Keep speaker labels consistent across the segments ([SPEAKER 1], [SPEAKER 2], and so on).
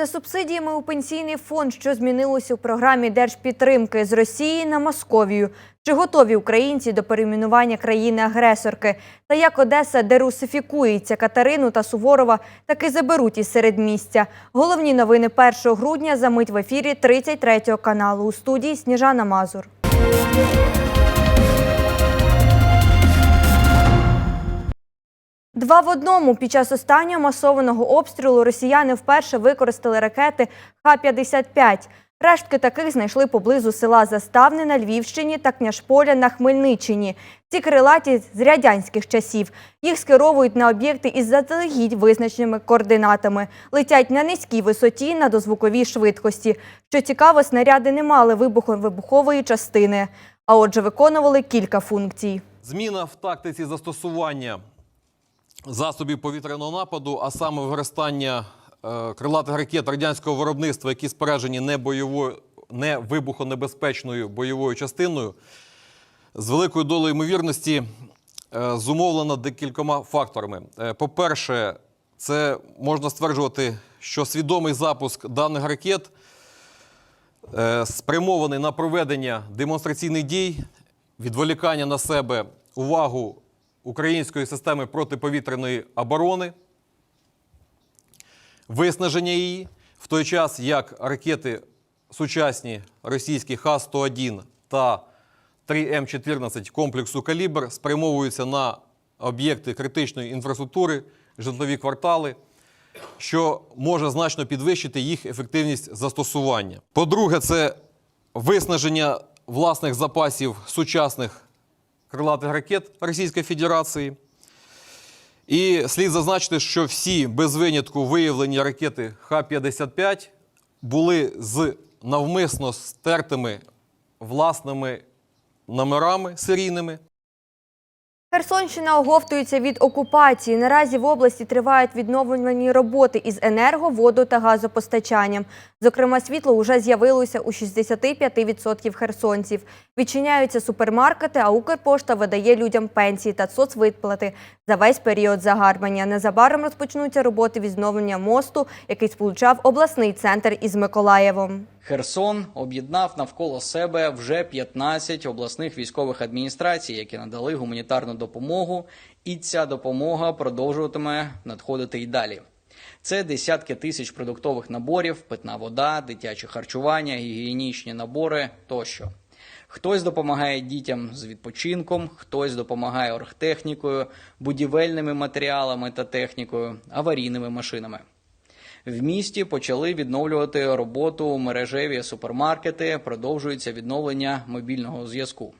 [SPEAKER 1] За субсидіями у пенсійний фонд, що змінилося у програмі держпідтримки з Росії на Московію. Чи готові українці до перейменування країни-агресорки? Та як Одеса дерусифікується Катерину та Суворова таки заберуть із середмістя? Головні новини 1 грудня за мить в ефірі 33 каналу. У студії Сніжана Мазур. Два в одному під час останнього масованого обстрілу росіяни вперше використали ракети Х-55. Рештки таких знайшли поблизу села Заставне на Львівщині та Княжполя на Хмельниччині. Ці крилаті з радянських часів. Їх скеровують на об'єкти із заздалегідь визначеними координатами. Летять на низькій висоті на дозвуковій швидкості. Що цікаво, снаряди не мали вибухової частини, а отже виконували кілька функцій.
[SPEAKER 2] Зміна в тактиці застосування засобів повітряного нападу, а саме використання е, крилатих ракет радянського виробництва, які споряджені не бойовою, не вибухонебезпечною бойовою частиною, з великою долею ймовірності е, зумовлена декількома факторами. Е, По-перше, це можна стверджувати, що свідомий запуск даних ракет спрямований на проведення демонстраційних дій, відволікання на себе увагу української системи протиповітряної оборони, виснаження її, в той час як ракети сучасні російські Х-101 та 3М14 комплексу «Калібр» спрямовуються на об'єкти критичної інфраструктури, житлові квартали, що може значно підвищити їх ефективність застосування. По-друге, це виснаження власних запасів сучасних крилатих ракет Російської Федерації. І слід зазначити, що всі без винятку виявлені ракети Х-55 були з навмисно стертими власними номерами серійними.
[SPEAKER 1] Херсонщина оговтується від окупації. Наразі в області тривають відновлювальні роботи із енерго, воду та газопостачанням. Зокрема, світло вже з'явилося у 65% херсонців. Відчиняються супермаркети, а Укрпошта видає людям пенсії та соцвиплати за весь період загарбання. Незабаром розпочнуться роботи відновлення мосту, який сполучав обласний центр із Миколаєвом.
[SPEAKER 3] Херсон об'єднав навколо себе вже 15 обласних військових адміністрацій, які надали гуманітарну допомогу, і ця допомога продовжуватиме надходити й далі. Це десятки тисяч продуктових наборів, питна вода, дитяче харчування, гігієнічні набори тощо. Хтось допомагає дітям з відпочинком, хтось допомагає оргтехнікою, будівельними матеріалами та технікою, аварійними машинами. В місті почали відновлювати роботу мережеві супермаркети, продовжується відновлення мобільного зв'язку.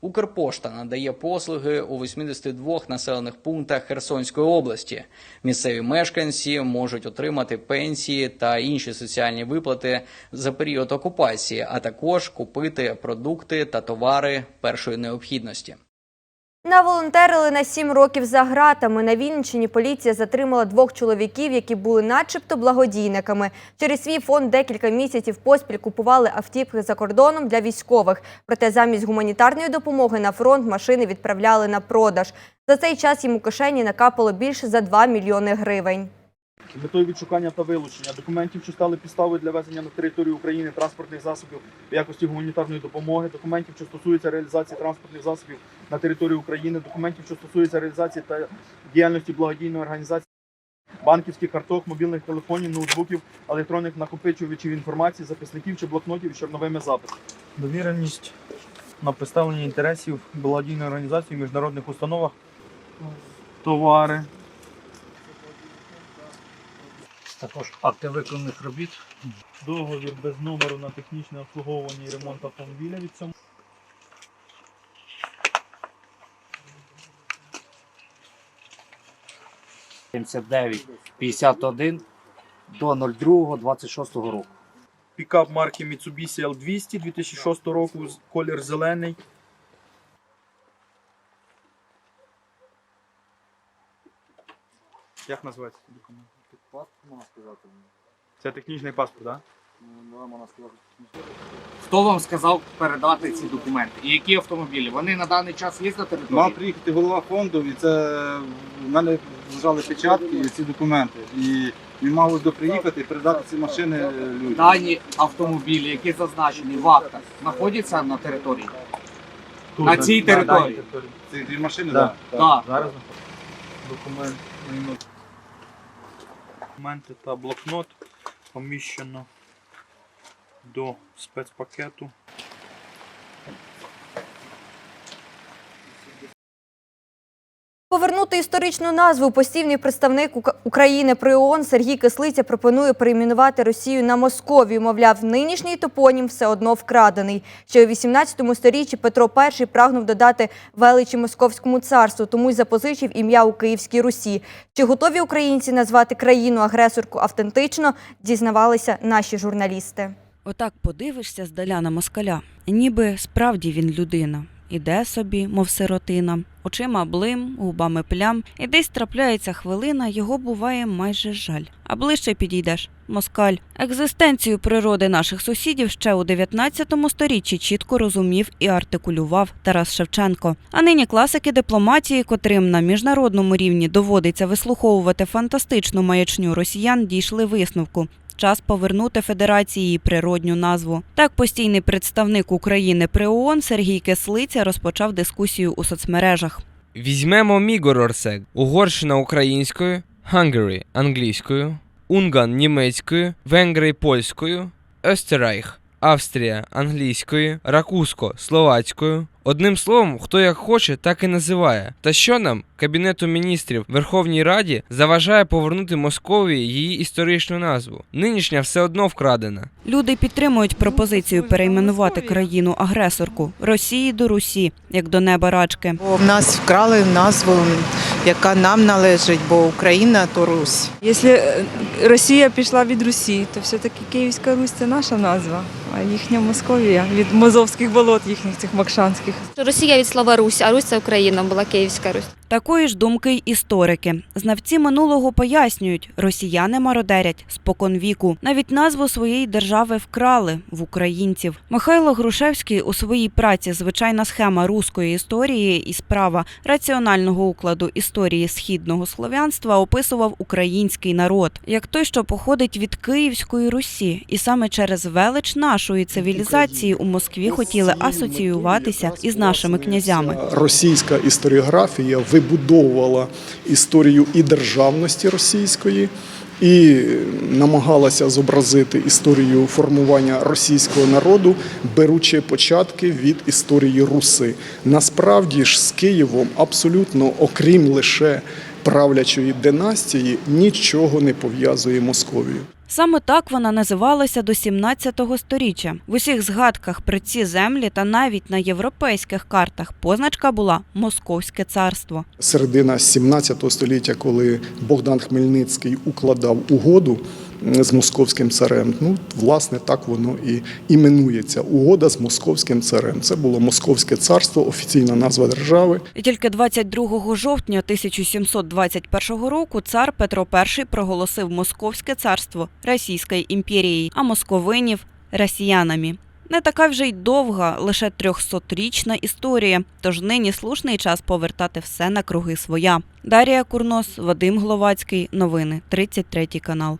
[SPEAKER 3] Укрпошта надає послуги у 82 населених пунктах Херсонської області. Місцеві мешканці можуть отримати пенсії та інші соціальні виплати за період окупації, а також купити продукти та товари першої необхідності.
[SPEAKER 1] Наволонтерили на сім років за гратами. На Вінниччині поліція затримала двох чоловіків, які були начебто благодійниками. Через свій фонд декілька місяців поспіль купували автівки за кордоном для військових. Проте замість гуманітарної допомоги на фронт машини відправляли на продаж. За цей час їм у кишені накапало більше за 2 мільйони гривень.
[SPEAKER 4] Метою відшукання та вилучення документів, що стали підставою для везення на територію України транспортних засобів в якості гуманітарної допомоги, документів, що стосуються реалізації транспортних засобів на території України, документів, що стосуються реалізації та діяльності благодійної організації, банківських карток, мобільних телефонів, ноутбуків, електронних накопичувачів інформації, записників чи блокнотів із чорновими записами. Довіреність на представлення інтересів благодійної організації в міжнародних установах, товари.
[SPEAKER 5] Також акти виконаних робіт.
[SPEAKER 4] Договір без номеру на технічне обслуговування і ремонт автомобіля від цього.
[SPEAKER 5] – 79 51 до 02 26 року.
[SPEAKER 4] Пікап марки Mitsubishi L200 2006 року, колір зелений. Як називається цей документ?
[SPEAKER 5] можна сказати.
[SPEAKER 4] Це технічний паспорт, так?
[SPEAKER 6] Хто вам сказав передати ці документи? І які автомобілі? Вони на даний час є на території?
[SPEAKER 7] Мав приїхати голова фонду, і це в мене лежали печатки і ці документи. І він мав ось доприїхати і передати ці машини людям.
[SPEAKER 6] Дані автомобілі, які зазначені в актах, знаходяться на території. На цій території.
[SPEAKER 7] Ці дві машини,
[SPEAKER 4] Да.
[SPEAKER 7] так.
[SPEAKER 6] Так.
[SPEAKER 4] Зараз документ, документи та блокнот поміщено до спецпакету.
[SPEAKER 1] Повернути історичну назву постійний представник України при ООН Сергій Кислиця пропонує перейменувати Росію на Московію. Мовляв, нинішній топонім все одно вкрадений. Ще у 18 сторіччі Петро І прагнув додати величі Московському царству, тому й запозичив ім'я у Київській Русі. Чи готові українці назвати країну-агресорку автентично, дізнавалися наші журналісти.
[SPEAKER 8] Отак подивишся здаля на москаля, ніби справді він людина. Іде собі, мов сиротина, очима блим, губами плям, і десь трапляється хвилина, його буває майже жаль. А ближче підійдеш москаль. Екзистенцію природи наших сусідів ще у 19 сторіччі чітко розумів і артикулював Тарас Шевченко. А нині класики дипломатії, котрим на міжнародному рівні доводиться вислуховувати фантастичну маячню росіян, дійшли висновку. Час повернути федерації природню назву. Так, постійний представник України при ООН Сергій Кислиця розпочав дискусію у соцмережах.
[SPEAKER 9] Візьмемо Мігорорсек, Угорщина українською, Hungary англійською, Унган німецькою, Венгри польською, Österreich Австрія англійською, Ракуско словацькою. Одним словом, хто як хоче, так і називає. Та що нам, Кабінету міністрів Верховній Раді, заважає повернути Московії її історичну назву? Нинішня все одно вкрадена.
[SPEAKER 8] Люди підтримують пропозицію перейменувати країну агресорку Росії до Русі, як до неба рачки.
[SPEAKER 10] Бо в нас вкрали назву, яка нам належить, бо Україна то Русь.
[SPEAKER 11] Якщо е, Росія пішла від Русі, то все-таки Київська Русь це наша назва, а їхня Московія від Мозовських болот, їхніх цих макшанських.
[SPEAKER 12] Росія від слова Русь, а Русь це Україна, була Київська Русь.
[SPEAKER 8] Такої ж думки й історики. Знавці минулого пояснюють, росіяни мародерять споконвіку. Навіть назву своєї держави вкрали в українців. Михайло Грушевський у своїй праці Звичайна схема руської історії і справа раціонального укладу історії східного слов'янства описував український народ як той, що походить від Київської Русі, і саме через велич нашої цивілізації у Москві хотіли асоціюватися із нашими князями.
[SPEAKER 13] Російська історіографія вибудовувала історію і державності російської, і намагалася зобразити історію формування російського народу, беручи початки від історії Руси. Насправді ж з Києвом абсолютно, окрім лише правлячої династії, нічого не пов'язує Московію.
[SPEAKER 8] Саме так вона називалася до 17 сторіччя. В усіх згадках про ці землі та навіть на європейських картах позначка була Московське царство.
[SPEAKER 13] середина 17 століття, коли Богдан Хмельницький укладав угоду з московським царем. Ну, власне, так воно і іменується. Угода з московським царем. Це було Московське царство, офіційна назва держави.
[SPEAKER 8] І тільки 22 жовтня 1721 року цар Петро І проголосив Московське царство Російською імперією, а московинів росіянами. Не така вже й довга, лише 300-річна історія. Тож нині слушний час повертати все на круги своя. Дарія Курнос, Вадим Гловацький. Новини 33 канал.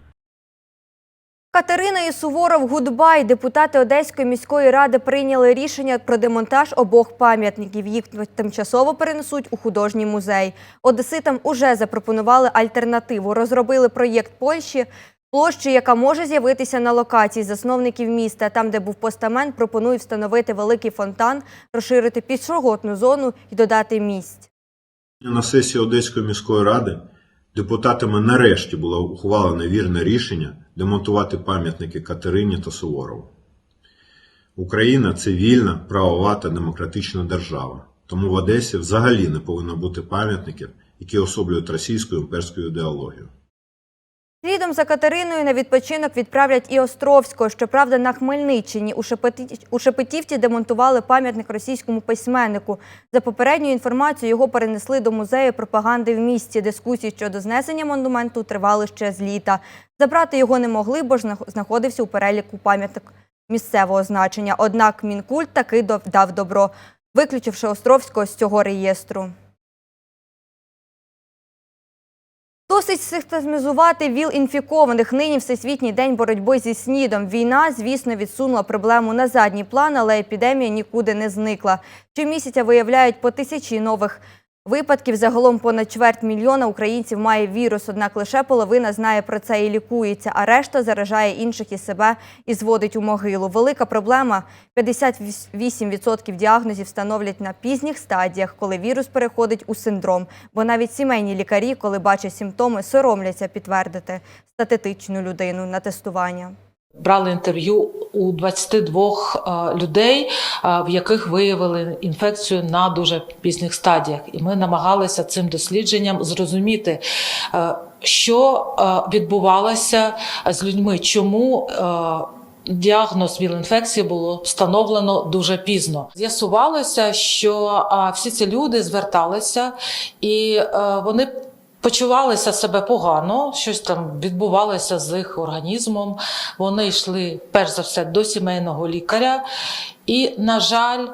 [SPEAKER 1] Катерина і Суворов Гудбай. Депутати Одеської міської ради прийняли рішення про демонтаж обох пам'ятників. Їх тимчасово перенесуть у художній музей. Одеситам уже запропонували альтернативу. Розробили проєкт Польщі. Площі, яка може з'явитися на локації засновників міста, там, де був постамент, пропонують встановити великий фонтан, розширити пішохідну зону і додати місць.
[SPEAKER 14] На сесії Одеської міської ради депутатами нарешті було ухвалене вірне рішення демонтувати пам'ятники Катерині та Суворову. Україна це вільна, правова та демократична держава. Тому в Одесі взагалі не повинно бути пам'ятників, які особлюють російську імперську ідеологію.
[SPEAKER 1] Слідом за Катериною на відпочинок відправлять і Островського. Щоправда, на Хмельниччині у Шепеті- у Шепетівці демонтували пам'ятник російському письменнику. За попередньою інформацією, його перенесли до музею пропаганди в місті. Дискусії щодо знесення монументу тривали ще з літа. Забрати його не могли, бо ж знах- знаходився у переліку пам'яток місцевого значення. Однак Мінкульт таки дав добро, виключивши Островського з цього реєстру. Досить систематизувати ВІЛ інфікованих. Нині Всесвітній день боротьби зі СНІДом. Війна, звісно, відсунула проблему на задній план, але епідемія нікуди не зникла. Щомісяця виявляють по тисячі нових випадків. Загалом понад чверть мільйона українців має вірус, однак лише половина знає про це і лікується, а решта заражає інших і себе і зводить у могилу. Велика проблема – 58% діагнозів встановлять на пізніх стадіях, коли вірус переходить у синдром. Бо навіть сімейні лікарі, коли бачать симптоми, соромляться підтвердити статистичну людину на тестування.
[SPEAKER 15] Брали інтерв'ю у 22 е, людей, е, в яких виявили інфекцію на дуже пізніх стадіях. І ми намагалися цим дослідженням зрозуміти, е, що відбувалося з людьми, чому. Діагноз ВІЛ-інфекції було встановлено дуже пізно. З'ясувалося, що всі ці люди зверталися, і вони почувалися себе погано, щось там відбувалося з їх організмом. Вони йшли перш за все до сімейного лікаря. І, на жаль,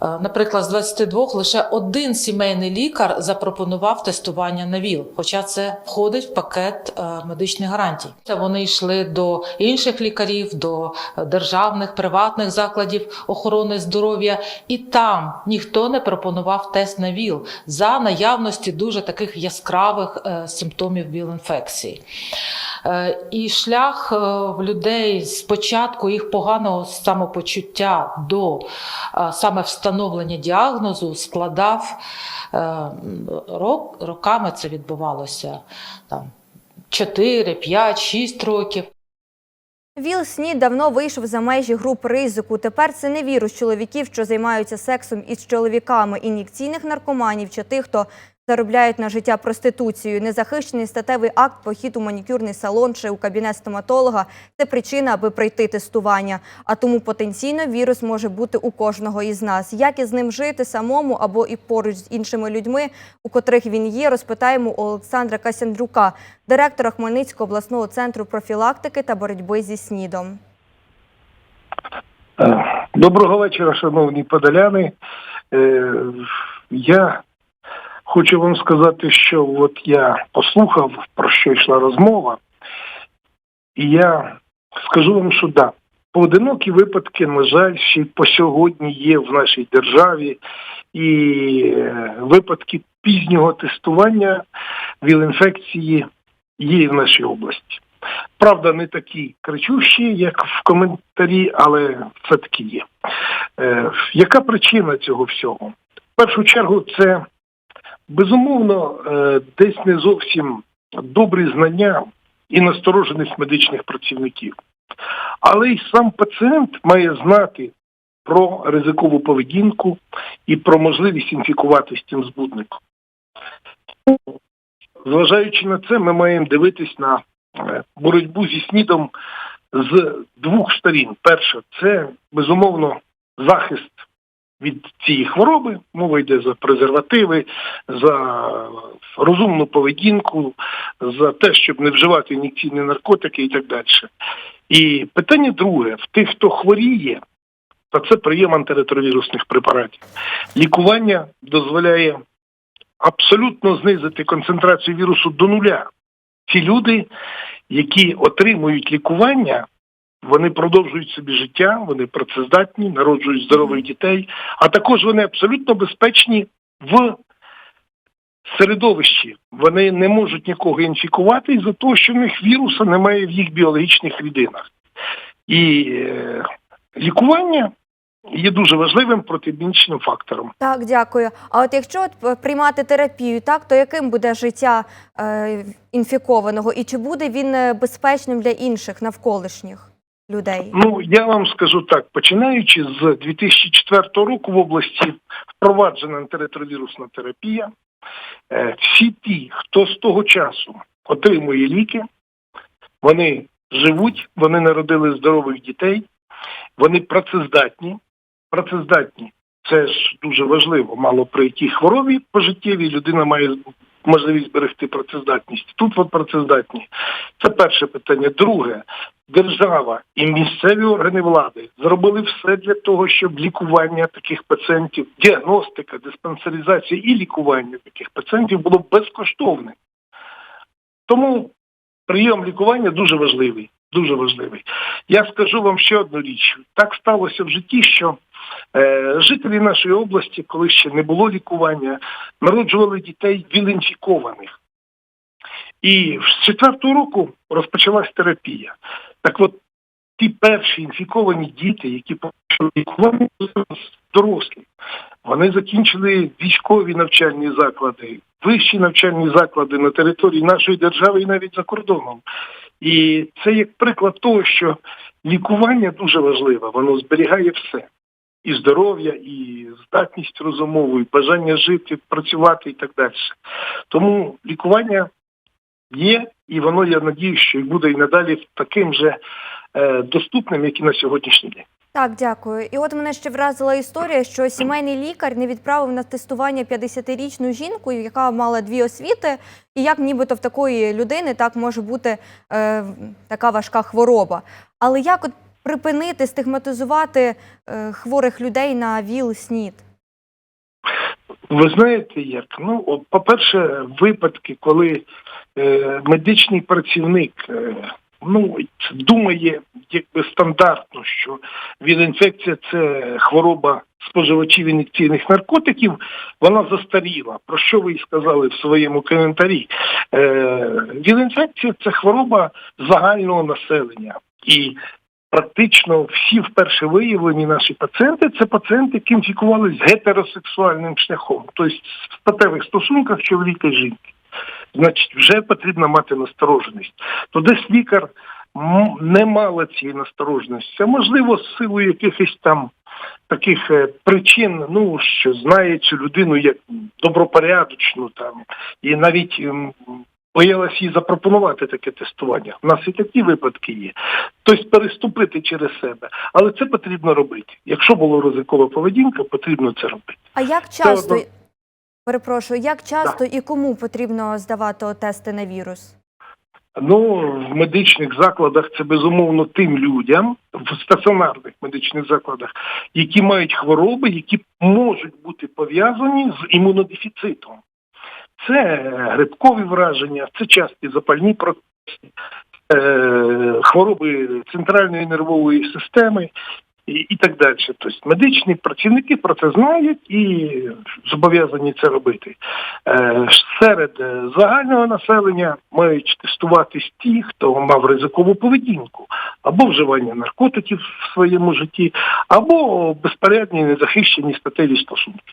[SPEAKER 15] наприклад, з 22 лише один сімейний лікар запропонував тестування на ВІЛ, хоча це входить в пакет е, медичних гарантій. Та Вони йшли до інших лікарів, до е, державних, приватних закладів охорони здоров'я, і там ніхто не пропонував тест на ВІЛ за наявності дуже таких яскравих е, симптомів ВІЛ-інфекції. Е, І шлях е, в людей з початку їх поганого самопочуття до е, саме встановлення діагнозу складав рок, роками це відбувалося там 4, 5, 6 років.
[SPEAKER 1] ВІЛ СНІД давно вийшов за межі груп ризику. Тепер це не вірус чоловіків, що займаються сексом із чоловіками, ін'єкційних наркоманів чи тих, хто заробляють на життя проституцією. Незахищений статевий акт, похід у манікюрний салон чи у кабінет стоматолога – це причина, аби пройти тестування. А тому потенційно вірус може бути у кожного із нас. Як із ним жити самому або і поруч з іншими людьми, у котрих він є, розпитаємо у Олександра Касяндрюка, директора Хмельницького обласного центру профілактики та боротьби зі СНІДом.
[SPEAKER 16] Е, Доброго вечора, шановні подоляни. Е, Я хочу вам сказати, що от я послухав, про що йшла розмова, і я скажу вам, що да, поодинокі випадки, на жаль, ще по сьогодні є в нашій державі, і е, випадки пізнього тестування віл-інфекції є і в нашій області. Правда, не такі кричущі, як в коментарі, але все-таки є. Е, яка причина цього всього? В першу чергу, це безумовно е, десь не зовсім добрі знання і настороженість медичних працівників. Але й сам пацієнт має знати про ризикову поведінку і про можливість інфікуватись цим збудником. Зважаючи на це, ми маємо дивитись на е, боротьбу зі снідом з двох сторін. Перше, це безумовно захист від цієї хвороби. Мова йде за презервативи, за розумну поведінку, за те, щоб не вживати ін'єкційні наркотики і так далі. І питання друге: в тих, хто хворіє, то це прийом антиретровірусних препаратів. Лікування дозволяє абсолютно знизити концентрацію вірусу до нуля. Ці люди, які отримують лікування, вони продовжують собі життя, вони працездатні, народжують здорових дітей, а також вони абсолютно безпечні в середовищі. Вони не можуть нікого інфікувати із-за того, що в них віруса немає в їх біологічних рідинах. І е, лікування є дуже важливим протибічним фактором.
[SPEAKER 1] Так, дякую. А от якщо от приймати терапію, так то яким буде життя е, інфікованого, і чи буде він е, безпечним для інших навколишніх людей?
[SPEAKER 16] Ну я вам скажу так: починаючи з 2004 року в області впроваджена антиретровірусна терапія. Е, Всі ті, хто з того часу отримує ліки, вони живуть, вони народили здорових дітей, вони працездатні. Працездатні це ж дуже важливо. Мало при якій хворобі пожиттєвій людина має можливість зберегти працездатність. Тут от працездатні. Це перше питання. Друге, держава і місцеві органи влади зробили все для того, щоб лікування таких пацієнтів, діагностика, диспансеризація і лікування таких пацієнтів було безкоштовним. Тому прийом лікування дуже важливий. Дуже важливий. Я скажу вам ще одну річ. Так сталося в житті, що е, жителі нашої області, коли ще не було лікування, народжували дітей віл-інфікованих. І з четвертого року розпочалась терапія. Так от, ті перші інфіковані діти, які почали лікування, дорослі, вони закінчили військові навчальні заклади, вищі навчальні заклади на території нашої держави і навіть за кордоном. І це як приклад того, що лікування дуже важливе, воно зберігає все. І здоров'я, і здатність розумову, і бажання жити, працювати і так далі. Тому лікування є, і воно, я надію, що буде і надалі таким же е, доступним, як і на сьогоднішній день.
[SPEAKER 1] Так, дякую. І от мене ще вразила історія, що сімейний лікар не відправив на тестування 50-річну жінку, яка мала дві освіти, і як нібито в такої людини так може бути е, така важка хвороба. Але як от припинити стигматизувати е, хворих людей на ВІЛ-СНІД?
[SPEAKER 16] Ви знаєте як? Ну, по-перше, випадки, коли медичний працівник е, ну, думає якби стандартно, що віл-інфекція це хвороба споживачів ін'єкційних наркотиків, вона застаріла. Про що ви і сказали в своєму коментарі? Е, віл-інфекція це хвороба загального населення. І практично всі вперше виявлені наші пацієнти це пацієнти, які інфікувалися гетеросексуальним шляхом, тобто в статевих стосунках чоловіка і жінки. Значить, вже потрібно мати настороженість. То десь лікар не мала цієї настороженості. А можливо, з силою якихось там таких е, причин, ну що знає цю людину як добропорядочну там, і навіть боялась їй запропонувати таке тестування. У нас і такі випадки є. Тобто переступити через себе. Але це потрібно робити. Якщо була ризикова поведінка, потрібно це робити.
[SPEAKER 1] А як часто,
[SPEAKER 16] одно-
[SPEAKER 1] перепрошую, як часто і кому потрібно здавати тести на вірус?
[SPEAKER 16] Ну, в медичних закладах це безумовно тим людям, в стаціонарних медичних закладах, які мають хвороби, які можуть бути пов'язані з імунодефіцитом. Це грибкові враження, це часті запальні процеси, е, хвороби центральної нервової системи і, і так далі. Тобто медичні працівники про це знають і зобов'язані це робити. Е, серед е, загального населення мають тестуватись ті, хто мав ризикову поведінку, або вживання наркотиків в своєму житті, або безпорядні незахищені статеві стосунки.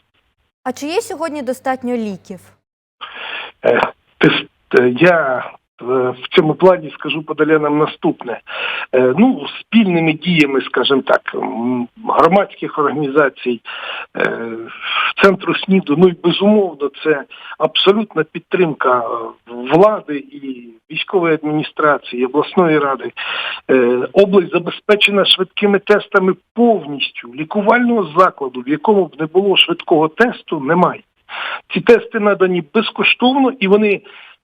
[SPEAKER 1] А чи є сьогодні достатньо ліків?
[SPEAKER 16] Е, тест- е, Я в цьому плані скажу подалянам наступне. Е, Ну, спільними діями, скажімо так, громадських організацій, е, центру СНІДу, ну і безумовно, це абсолютна підтримка е, влади і військової адміністрації, обласної ради. Е, Область забезпечена швидкими тестами повністю. Лікувального закладу, в якому б не було швидкого тесту, немає. Ці тести надані безкоштовно і вони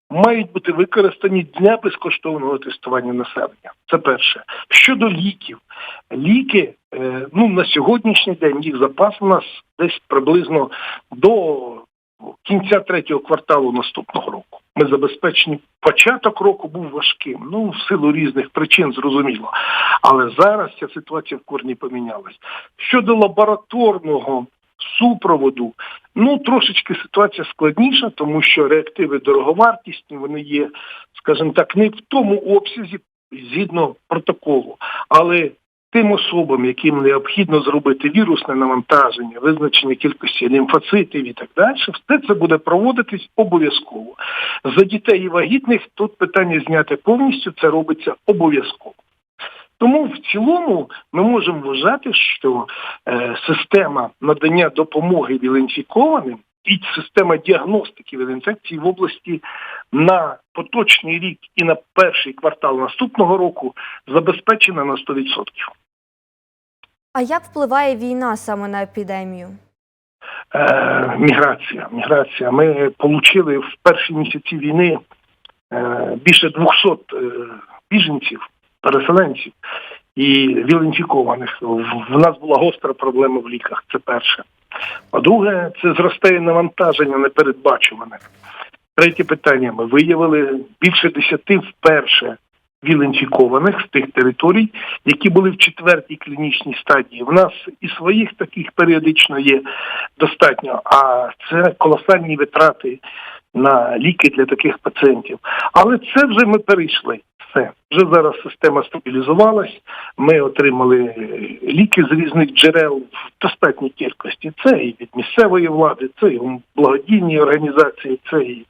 [SPEAKER 16] мають бути використані для безкоштовного тестування населення. Це перше. Щодо ліків, ліки е, ну на сьогоднішній день їх запас у нас десь приблизно до кінця третього кварталу наступного року. Ми забезпечені. Початок року був важким, ну в силу різних причин, зрозуміло. Але зараз ця ситуація в корні помінялась. Щодо лабораторного супроводу, ну трошечки ситуація складніша, тому що реактиви дороговартісні, вони є, скажімо так, не в тому обсязі згідно протоколу. Але тим особам, яким необхідно зробити вірусне навантаження, визначення кількості лімфоцитів і так далі, все це буде проводитись обов'язково. За дітей і вагітних тут питання зняти повністю, це робиться обов'язково. Тому в цілому ми можемо вважати, що е, система надання допомоги віл-інфікованим і система діагностики віл-інфекції в області на поточний рік і на перший квартал наступного року забезпечена на 100%.
[SPEAKER 1] А як впливає війна саме на епідемію?
[SPEAKER 16] Е, міграція. Міграція. Ми отримали в перші місяці війни е, більше 200 е, біженців, переселенців і віл-інфікованих. В, нас була гостра проблема в ліках. Це перше. По-друге, це зростає навантаження непередбачуване. Третє питання. Ми виявили більше десяти вперше віл-інфікованих з тих територій, які були в четвертій клінічній стадії. В нас і своїх таких періодично є достатньо, а це колосальні витрати на ліки для таких пацієнтів. Але це вже ми перейшли. Все вже зараз система стабілізувалась. Ми отримали е, ліки з різних джерел в достатній кількості. Це і від місцевої влади, це і благодійні організації, це і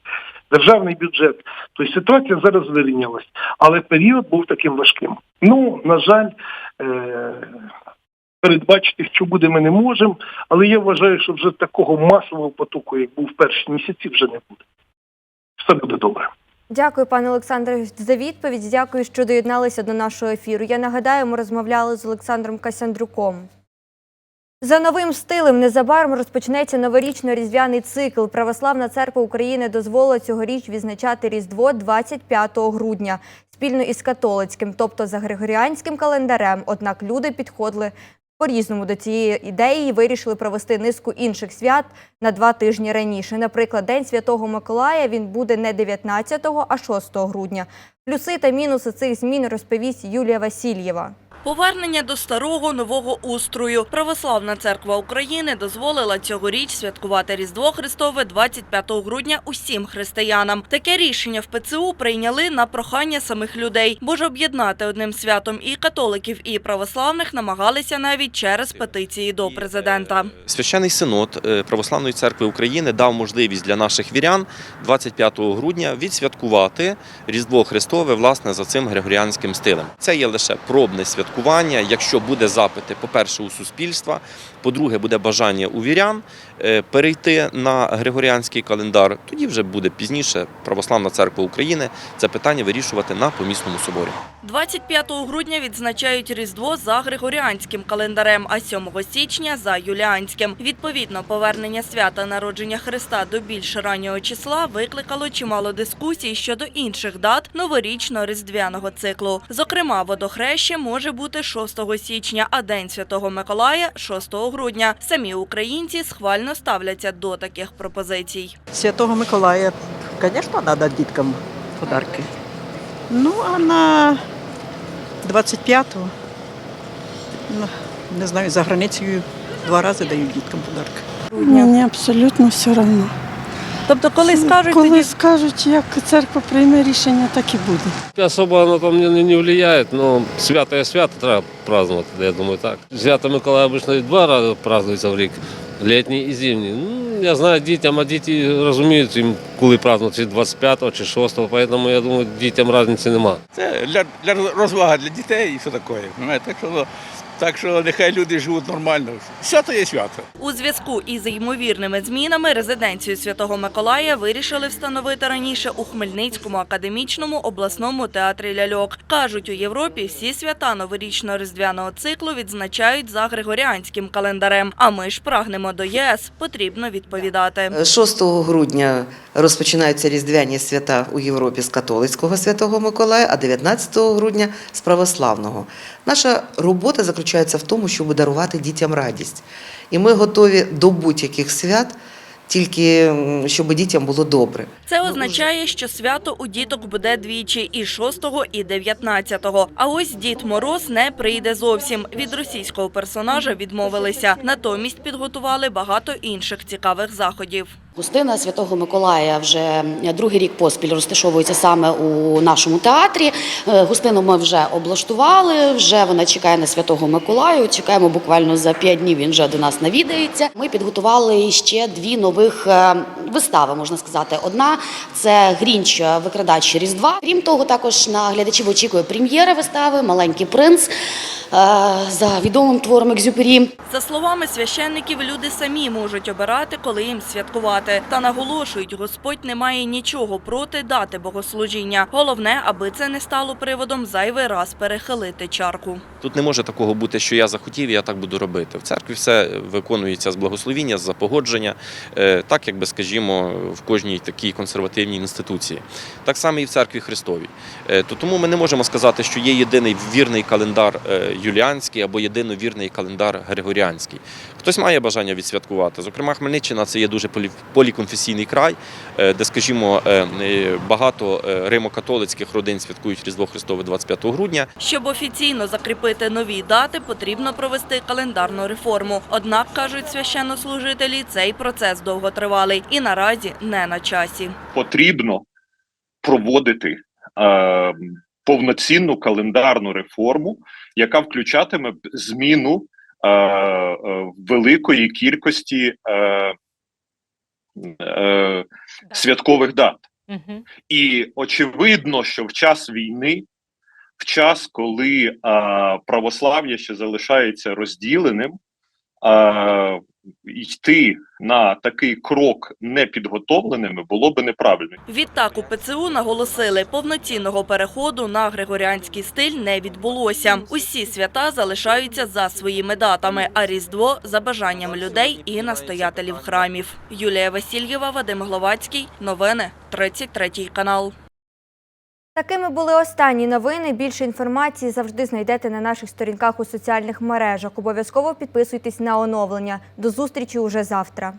[SPEAKER 16] державний бюджет. Тобто ситуація зараз вирівнялась, але період був таким важким. Ну на жаль. Е- Передбачити, що буде, ми не можемо, але я вважаю, що вже такого масового потоку, як був в перші місяці, вже не буде. Все буде добре.
[SPEAKER 1] Дякую, пане Олександре, за відповідь. Дякую, що доєдналися до нашого ефіру. Я нагадаю, ми розмовляли з Олександром Касяндрюком. За новим стилем незабаром розпочнеться новорічно-різдвяний цикл. Православна церква України дозволила цьогоріч відзначати Різдво 25 грудня спільно із католицьким, тобто за григоріанським календарем. Однак люди підходили по-різному до цієї ідеї вирішили провести низку інших свят на два тижні раніше. Наприклад, День Святого Миколая він буде не 19, а 6 грудня. Плюси та мінуси цих змін розповість Юлія Васильєва.
[SPEAKER 17] Повернення до старого нового устрою. Православна церква України дозволила цьогоріч святкувати Різдво Христове 25 грудня усім християнам. Таке рішення в ПЦУ прийняли на прохання самих людей, бо ж об'єднати одним святом і католиків, і православних намагалися навіть через петиції до президента.
[SPEAKER 18] Священний синод е, Православної церкви України дав можливість для наших вірян 25 грудня відсвяткувати Різдво Христове власне за цим григоріанським стилем. Це є лише пробне святкування. Якщо буде запити, по-перше, у суспільства, по-друге, буде бажання у вірян е, перейти на григоріанський календар, тоді вже буде пізніше Православна церква України це питання вирішувати на помісному соборі.
[SPEAKER 17] 25 грудня відзначають Різдво за Григоріанським календарем, а 7 січня – за Юліанським. Відповідно, повернення свята народження Христа до більш раннього числа викликало чимало дискусій щодо інших дат новорічно-різдвяного циклу. Зокрема, водохреще може бути 6 січня, а День Святого Миколая – 6 грудня. Самі українці схвально ставляться до таких пропозицій.
[SPEAKER 10] Святого Миколая, звісно, треба діткам подарки. Ну, а на 25-го, ну, не знаю, за границею два рази дають діткам подарки.
[SPEAKER 19] Мені абсолютно все одно.
[SPEAKER 1] Тобто, коли скажуть,
[SPEAKER 19] коли
[SPEAKER 1] тоді-
[SPEAKER 19] скажуть, як церква прийме рішення, так і буде.
[SPEAKER 20] Особо оно там не, не влияет, но свято є свято, треба празднувати, я думаю, так. Свято Миколая обычно два рази празднується в рік, літній і зимній. Ну, я знаю дітям, а діти розуміють, їм коли празднувати, чи 25 чи 6-го, поэтому я думаю, дітям різниці нема.
[SPEAKER 21] Це для, для розвага для дітей і все таке. Так що, так що нехай люди живуть нормально. Свято є свято.
[SPEAKER 17] У зв'язку із ймовірними змінами резиденцію Святого Миколая вирішили встановити раніше у Хмельницькому академічному обласному театрі ляльок. Кажуть, у Європі всі свята новорічно-різдвяного циклу відзначають за григоріанським календарем. А ми ж прагнемо до ЄС. Потрібно відповідати.
[SPEAKER 22] 6 грудня розпочинаються різдвяні свята у Європі з католицького святого Миколая, а 19 грудня з православного. Наша робота заключається в тому, щоб дарувати дітям радість. І ми готові до будь-яких свят, тільки щоб дітям було добре.
[SPEAKER 17] Це означає, що свято у діток буде двічі – і 6 і 19 А ось Дід Мороз не прийде зовсім. Від російського персонажа відмовилися. Натомість підготували багато інших цікавих заходів.
[SPEAKER 23] Гостина Святого Миколая вже другий рік поспіль розташовується саме у нашому театрі. Е, Гостину ми вже облаштували, вже вона чекає на Святого Миколаю. Чекаємо буквально за п'ять днів. Він вже до нас навідається. Ми підготували ще дві нових е, вистави, можна сказати. Одна це Грінч, викрадач Різдва. Крім того, також на глядачів очікує прем'єра вистави Маленький принц е, за відомим твором Екзюпері.
[SPEAKER 17] За словами священників, люди самі можуть обирати, коли їм святкувати. Та наголошують, Господь не має нічого проти дати богослужіння. Головне, аби це не стало приводом зайвий раз перехилити чарку.
[SPEAKER 18] Тут не може такого бути, що я захотів, я так буду робити. В церкві все виконується з благословіння, з погодження, е, так як би, скажімо, в кожній такій консервативній інституції. Так само і в церкві Христовій. Е, То тому ми не можемо сказати, що є єдиний вірний календар е, юліанський або єдиновірний календар григоріанський. Хтось має бажання відсвяткувати. Зокрема, Хмельниччина це є дуже поліконфесійний край, е, де, скажімо, е, е, багато римо-католицьких родин святкують Різдво Христове 25 грудня.
[SPEAKER 17] Щоб офіційно закріпити нові дати, потрібно провести календарну реформу. Однак, кажуть священнослужителі, цей процес довготривалий і наразі не на часі.
[SPEAKER 24] потрібно проводити е, повноцінну календарну реформу, яка включатиме зміну е, е, великої кількості е, е, святкових дат. І очевидно, що в час війни, в час, коли е, православ'я ще залишається розділеним, е, йти на такий крок непідготовленими було би неправильно.
[SPEAKER 17] Відтак у ПЦУ наголосили, повноцінного переходу на григоріанський стиль не відбулося. Усі свята залишаються за своїми датами, а Різдво – за бажанням людей і настоятелів храмів. Юлія Васильєва, Вадим Гловацький. Новини 33 канал.
[SPEAKER 1] Такими були останні новини. Більше інформації завжди знайдете на наших сторінках у соціальних мережах. Обов'язково підписуйтесь на оновлення. До зустрічі уже завтра.